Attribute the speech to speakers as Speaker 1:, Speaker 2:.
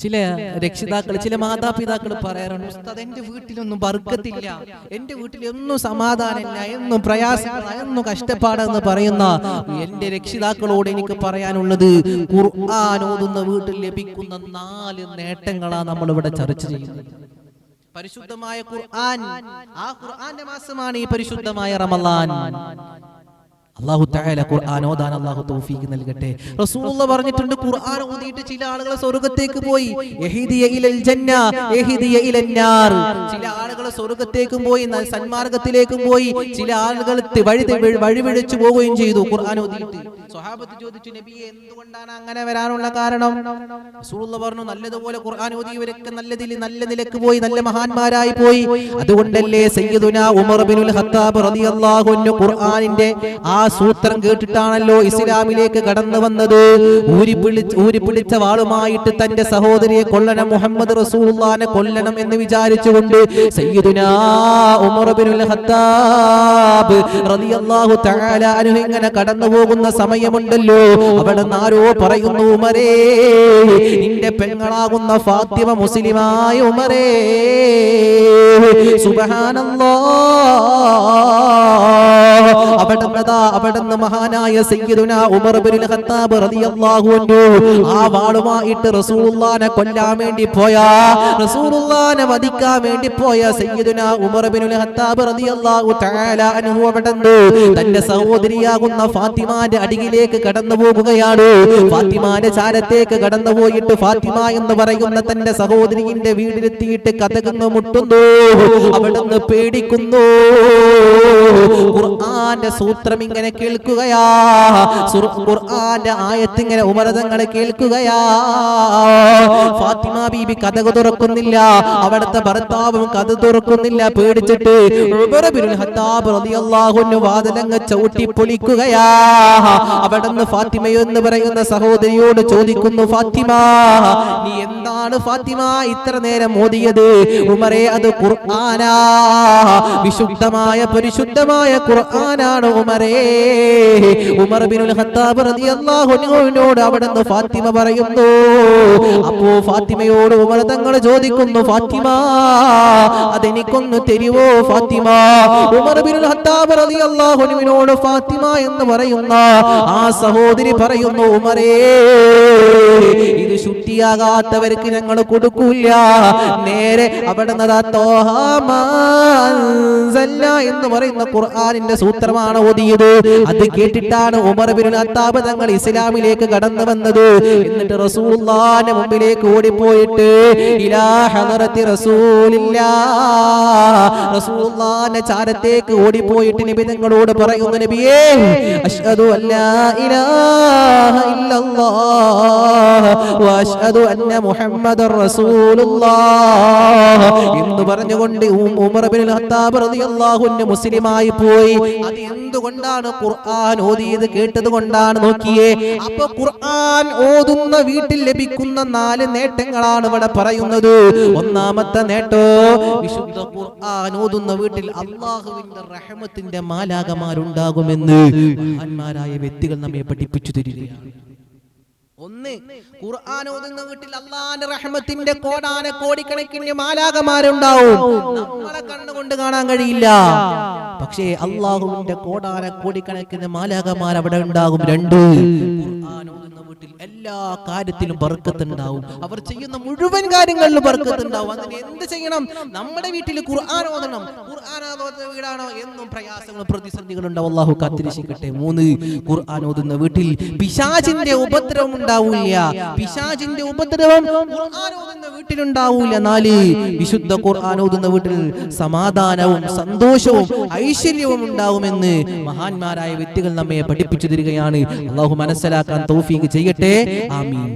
Speaker 1: ചില രക്ഷിതാക്കൾ ചില മാതാപിതാക്കൾ പറയാറുണ്ട് ഉസ്താദ് എന്റെ വീട്ടിലൊന്നും വർഗത്തില്ല എന്റെ വീട്ടിലൊന്നും സമാധാനമില്ല എന്നും പ്രയാസമില്ല എന്നും കഷ്ടപ്പാടെന്ന് പറയുന്ന എന്റെ രക്ഷിതാക്കളോട് എനിക്ക് പറയാനുള്ളത് ഖുർആൻ ഓതുന്ന വീട്ടിൽ ലഭിക്കുന്ന നാല് നേട്ടങ്ങളാണ് നമ്മൾ ഇവിടെ ചർച്ച ചെയ്യുന്നത്. പരിശുദ്ധമായ ഖുർആൻ. ആ ഖുർആന്റെ മാസമാണ് ഈ പരിശുദ്ധമായ റമളാൻ അള്ളാഹു തആല ഖുർആൻ ഓതാൻ അള്ളാഹു തൗഫീഖ് നൽകട്ടെ. റസൂലുള്ള പറഞ്ഞിട്ടുണ്ട് ഖുർആൻ ഓതിയിട്ട് ചില ആളുകൾ സ്വർഗത്തേക്ക് പോയി. യഹിദിയ ഇലൽ ജന്ന യഹിദിയ ഇലൽ നാർ. ചില ആളുകൾ സ്വർഗത്തേക്കും പോയി സന്മാർഗത്തിലേക്കും പോയി. ചില ആളുകൾ വഴി വഴിപിഴച്ചു പോവുകയും ചെയ്തു ഖുർആൻ ഓതിയിട്ട്. സ്വഹാബത്ത് ചോദിച്ചു നബിയെ എന്തുകൊണ്ടാണ് അങ്ങനെ വരാനുള്ള കാരണം? റസൂലുള്ള പറഞ്ഞു നല്ലതുപോലെ ഖുർആൻ ഓതിയവരൊക്കെ നല്ലതിൽ നല്ല നിലയ്ക്ക് പോയി നല്ല മഹാന്മാരായി പോയി. അതുകൊണ്ടല്ലേ സയ്യിദുന ഉമർ ബിനുൽ ഖത്താബ് റളിയല്ലാഹു അൻഹു ഖുർആനിന്റെ ആ സൂത്രം കേട്ടിട്ടാണല്ലോ ഇസ്ലാമിലേക്ക് കടന്നു വന്നത്. ഊരി പിടിച്ച് ഊരി പിടിച്ച വാളുമായിട്ട് തന്റെ സഹോദരിയെ കൊല്ലണം മുഹമ്മദ് റസൂലുള്ളാനെ കൊല്ലണം എന്ന് വിചാരിച്ചുകൊണ്ട് സയ്യിദുന ഉമർ ബിനുൽ ഖത്താബ് റളിയല്ലാഹു തആല അൻഹു ഇങ്ങനെ കടന്നു പോകുന്ന സമയമുണ്ടല്ലോ. അവിടെ ആരോ പറയുന്നു ഉമരേ നിന്റെ പെങ്ങളാകുന്ന ഫാത്തിമ മുസ്ലിമായ ഉമരേ സുബ്ഹാനല്ലാഹ് അവിടുന്നതാ അവിടുന്ന് മഹാനായ സയ്യിദുന ഉമർ ബിനുൽ ഖത്താബ് റളിയല്ലാഹു അൻഹു. ആ വാളുമായിട്ട് റസൂലുള്ളാനെ കൊല്ലാൻ വേണ്ടി പോയ റസൂലുള്ളാനെ വധിക്കാൻ വേണ്ടി പോയ സയ്യിദുന ഉമർ ബിനുൽ ഖത്താബ് റളിയല്ലാഹു തആല അൻഹു അവിടുന്ന് തന്റെ സഹോദരിയാകുന്ന ഫാത്തിമാന്റെ അടിയിലേക്ക് കടന്നു പോകുകയാണ്. ഫാത്തിമാന്റെ ചാരത്തേക്ക് കടന്നു പോയിട്ട് ഫാത്തിമ എന്ന് പറയുന്ന തന്റെ സഹോദരിയുടെ വീടിലെത്തിയിട്ട് കഥകുന്നു മുട്ടുന്നു. അവിടുന്ന് പേടിക്കുന്നു. ഖുർആന്റെ സൂത്രം ഇങ്ങനെ കേൾക്കുകയാ. ആയത്തിങ്ങനെ ഖുർആന്റെ ആയത്ത് ഇങ്ങനെ ഉമരതങ്ങൾ കേൾക്കുകയാ. ഫാത്തിമ ബീബി കഥക തുറക്കുന്നില്ല. അവിടുത്തെ ഭർത്താവും കഥ തുറക്കുന്നില്ല. പേടിച്ചിട്ട് വാതിലങ്ങ് ചവിട്ടി പൊളിക്കുകയാ. അവിടുന്ന് ഫാത്തിമ എന്ന് പറയുന്ന സഹോദരിയോട് ചോദിക്കുന്നു ഫാത്തിമ നീ എന്താണ് ഫാത്തിമ ഇത്ര നേരം ഓതിയത്? ഉമറേ അത് ഖുർആനാ. വിശുദ്ധമായ പരിശുദ്ധമായ ഖുർആനാണ് ഉമർ ഖത്താബ് റളിയല്ലാഹു ഫാത്തിമ പറയുന്നു ഫാത്തിമയോട് ഉമർ ചോദിക്കുന്നു ഫാത്തിമ ഫാത്തിമ? ഉമർ ഖത്താബ് റളിയല്ലാഹു ഫാത്തിമ എന്ന് ആ സഹോദരി പറയുന്നു ഇത് ശുദ്ധിയാകാത്തവർക്ക് ഞങ്ങൾ കൊടുക്കൂല നേരെ അവിടെ എന്ന് പറയുന്ന ഖുർആാനിന്റെ സൂത്രമാണ് ഓതിയത് അത് കേട്ടിട്ടാണ് ഉമർ ബിൻ തങ്ങൾ ഇസ്ലാമിലേക്ക് കടന്നു വന്നത്. എന്നിട്ട് റസൂലുള്ളാഹിന്റെ മുമ്പിലേക്ക് ഓടിപ്പോയിട്ട് ഇലാ ഹദറത്തി റസൂലില്ലാ. റസൂലുള്ളാഹിന്റെ ചാരത്തേക്ക് ഓടിപ്പോയിട്ട് നബി തങ്ങളോട് പറയുന്നു നബിയേ അഷ്ഹദു ഇലാഹ ഇല്ലല്ലാഹ് വഅഷ്ഹദു അന്ന رسول റസൂലുള്ളാഹ്. എന്ന് പറഞ്ഞുകൊണ്ട് കൊണ്ട് ഉമർ ബിൻ ഖത്താബ് റളിയല്ലാഹു അൻഹു മുസ്ലിമായി പോയി. അത് എന്തുകൊണ്ടാണ് ഖുർആൻ ഓതിയത് കേട്ടതുകൊണ്ടാണ് നോക്കിയേ. അപ്പോൾ ഖുർആൻ ഓതുന്ന വീട്ടിൽ ലഭിക്കുന്ന നാല് നേട്ടങ്ങളാണ് ഇവിടെ പറയുന്നത്. ഒന്നാമത്തെ നേട്ടോ വിശുദ്ധ ഖുർആൻ ഓതുന്ന വീട്ടിൽ അള്ളാഹുവിന്റെ റഹ്മത്തിന്റെ മാലാകമാരുണ്ടാകുമെന്ന് മഹാന്മാരായ വ്യക്തികൾ നമ്മെ പഠിപ്പിച്ചു തരികയാണ്. ഒന്ന് ഖുർആൻ ഓതുന്ന വീട്ടിൽ അള്ളാന്റെ റഹ്മത്തിന്റെ കോടാന കോടിക്കണക്കിന് മാലാകമാരുണ്ടാവും നമ്മളെ കണ്ണുകൊണ്ട് കാണാൻ കഴിയില്ല. പക്ഷേ അള്ളാഹുവിന്റെ കോടാന കോടിക്കണക്കിന് മാലാകമാർ അവിടെ ഉണ്ടാകും രണ്ട്. ഖുർആൻ വീട്ടിൽ എല്ലാ കാര്യത്തിലും ബർക്കത്തുണ്ടാവും. അവർ ചെയ്യുന്ന മുഴുവൻ കാര്യങ്ങളിലും ബർക്കത്തുണ്ടാവും. അതിന് എന്ത് ചെയ്യണം? നമ്മുടെ വീട്ടിൽ ഖുർആൻ ഓതണം. വീടാണോ? എന്നും പ്രയാസങ്ങളും പ്രതിസന്ധികളും ഉണ്ടാവും അള്ളാഹു കാത്തിരിക്കട്ടെ. മൂന്ന് ഖുർആൻ ഓതുന്ന വീട്ടിൽ പിശാചിന്റെ ഉപദ്രവം ഉണ്ടാവില്ല. പിശാചിന്റെ ഉപദ്രവം ഖുർആൻ ഓതുന്ന വീട്ടിലുണ്ടാവില്ല. നാല് വിശുദ്ധ ഖുർആൻ ഓതുന്ന വീട്ടിൽ സമാധാനവും സന്തോഷവും ഐശ്വര്യവും ഉണ്ടാവുമെന്ന് മഹാന്മാരായ വ്യക്തികൾ നമ്മെ പഠിപ്പിച്ചു തരികയാണ്. അള്ളാഹു മനസ്സിലാക്കാൻ തൗഫീഖ് ചെയ്യട്ടെ ആമീൻ